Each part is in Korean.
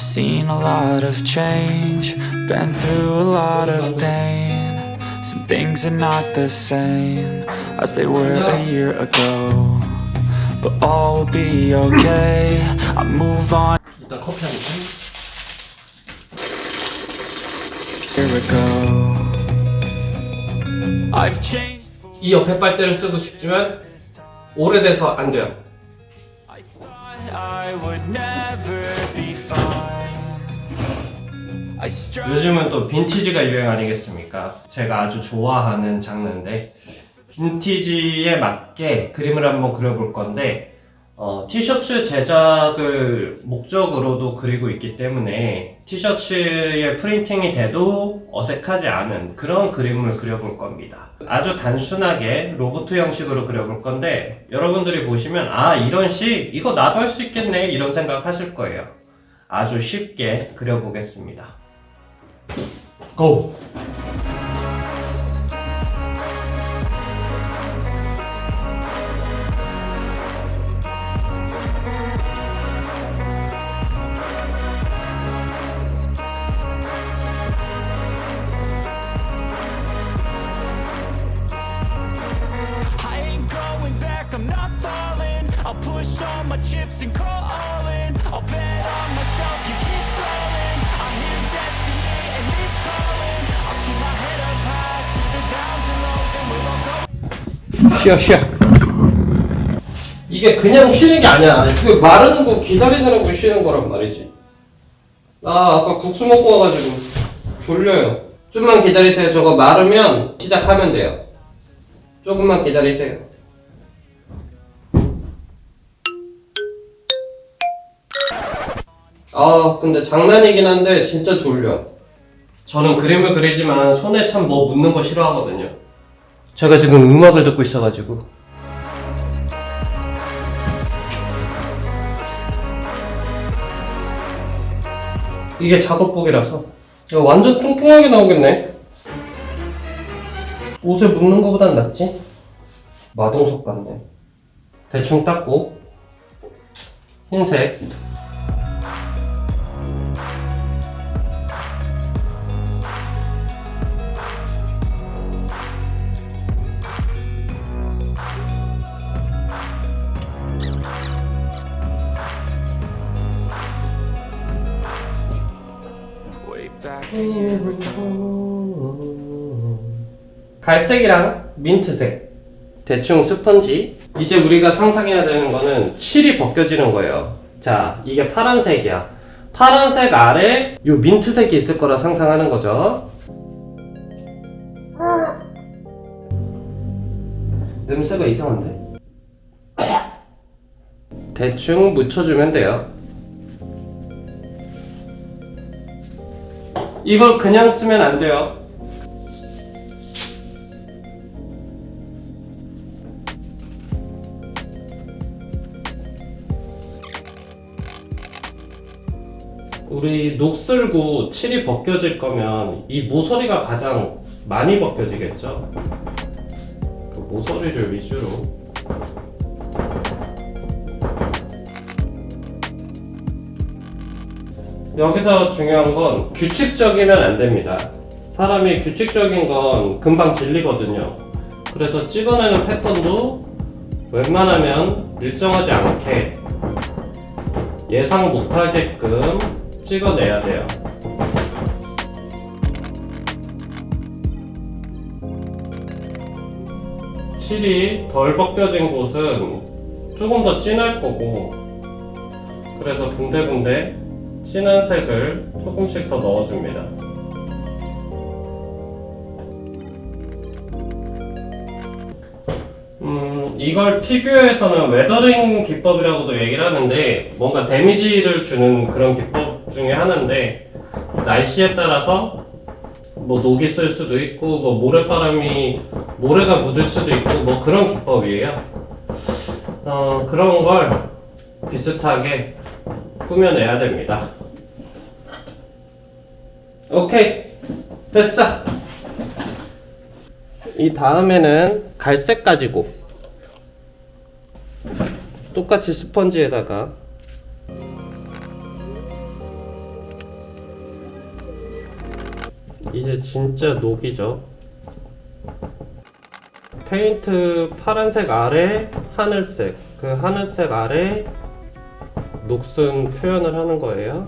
seen a lot of change, been through a lot of pain. Some things are not the same as they were a year ago. But all will be okay. I move on 일단 커피 한 잔. a year ago. I've changed. 이 옆에 빨대를 쓰고 싶지만 오래돼서 안 돼요. I thought I would never be fine. I struggled. 요즘은 또 빈티지가 유행 아니겠습니까? 제가 아주 좋아하는 장르인데 빈티지에 맞게 그림을 한번 그려볼 건데 어, 티셔츠 제작을 목적으로도 그리고 있기 때문에 티셔츠에 프린팅이 돼도 어색하지 않은 그런 그림을 그려볼 겁니다. 아주 단순하게 로봇 형식으로 그려볼 건데 여러분들이 보시면 아 이런 식 이거 나도 할 수 있겠네 이런 생각 하실 거예요. 아주 쉽게 그려보겠습니다. 고! I ain't going back, I'm not falling. I'll push all my chips and call all in. I'll bet on myself, you 쉬어 쉬어. 이게 그냥 쉬는 게 아니야. 그 마르는 거 기다리는 거 쉬는 거란 말이지. 나 아까 국수 먹고 와가지고 졸려요. 좀만 기다리세요. 저거 마르면 시작하면 돼요. 조금만 기다리세요. 아 근데 장난이긴 한데 진짜 졸려 저는 그림을 그리지만 손에 참 뭐 묻는 거 싫어하거든요. 제가 지금 음악을 듣고 있어가지고. 이게 작업복이라서. 이거 완전 뚱뚱하게 나오겠네. 옷에 묻는 거보단 낫지? 마동석 같네. 대충 닦고. 흰색 갈색이랑 민트색. 대충 스펀지. 이제 우리가 상상해야 되는 거는 칠이 벗겨지는 거예요. 자 이게 파란색이야. 파란색 아래 요 민트색이 있을 거라 상상하는 거죠. 냄새가 이상한데? 대충 묻혀주면 돼요. 이걸 그냥 쓰면 안 돼요 우리 녹슬고 칠이 벗겨질 거면 이 모서리가 가장 많이 벗겨지겠죠? 그 모서리를 위주로 여기서 중요한 건 규칙적이면 안 됩니다. 사람이 규칙적인 건 금방 질리거든요. 그래서 찍어내는 패턴도 웬만하면 일정하지 않게 예상 못하게끔 찍어내야 돼요. 칠이 덜 벗겨진 곳은 조금 더 진할 거고 그래서 군데군데 진한 색을 조금씩 더 넣어줍니다. 음, 이걸 피규어에서는 웨더링 기법이라고도 얘기를 하는데 뭔가 데미지를 주는 그런 기법 중에 하나인데 날씨에 따라서 뭐 녹이 쓸 수도 있고 뭐 모래바람이 모래가 묻을 수도 있고 뭐 그런 기법이에요. 어, 그런 걸 비슷하게 꾸며내야 됩니다. 오케이 됐어. 이 다음에는 갈색 가지고 똑같이 스펀지에다가 이제 진짜 녹이죠. 페인트 파란색 아래 하늘색, 그 하늘색 아래 녹슨 표현을 하는 거예요.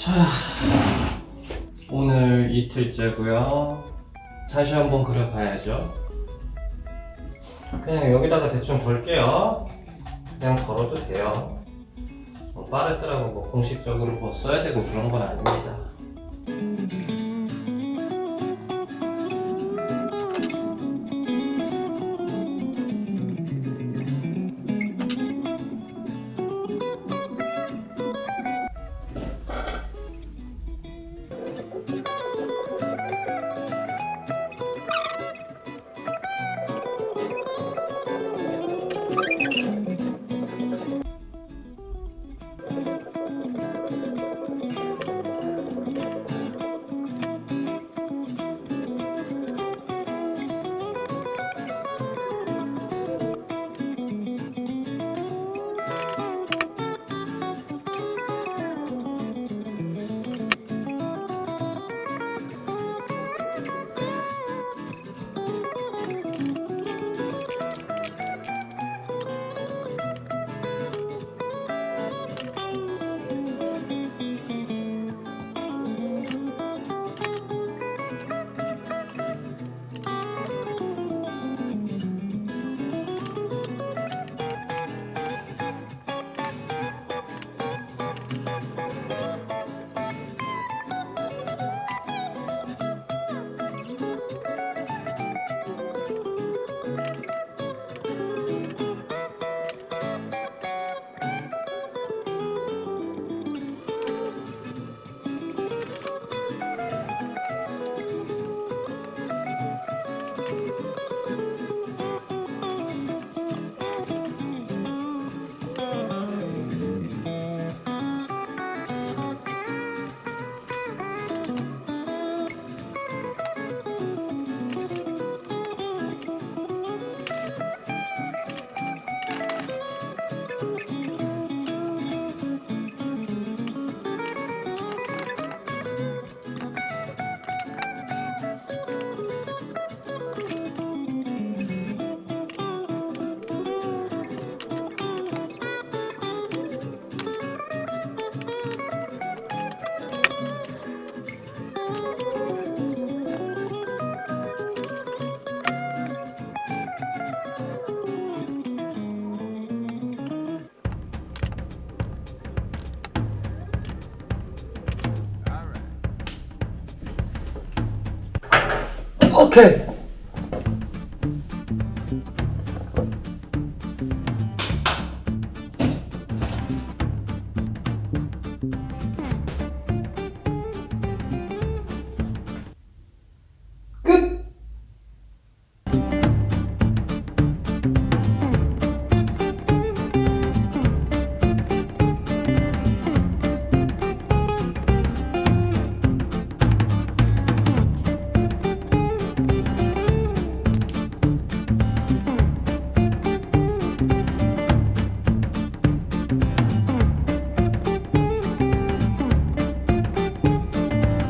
자, 오늘 이틀째고요. 다시 한번 그려봐야죠. 그냥 여기다가 대충 걸게요. 그냥 걸어도 돼요. 뭐 빠르더라고 뭐 공식적으로 뭐 써야 되고 그런 건 아닙니다. 오케이.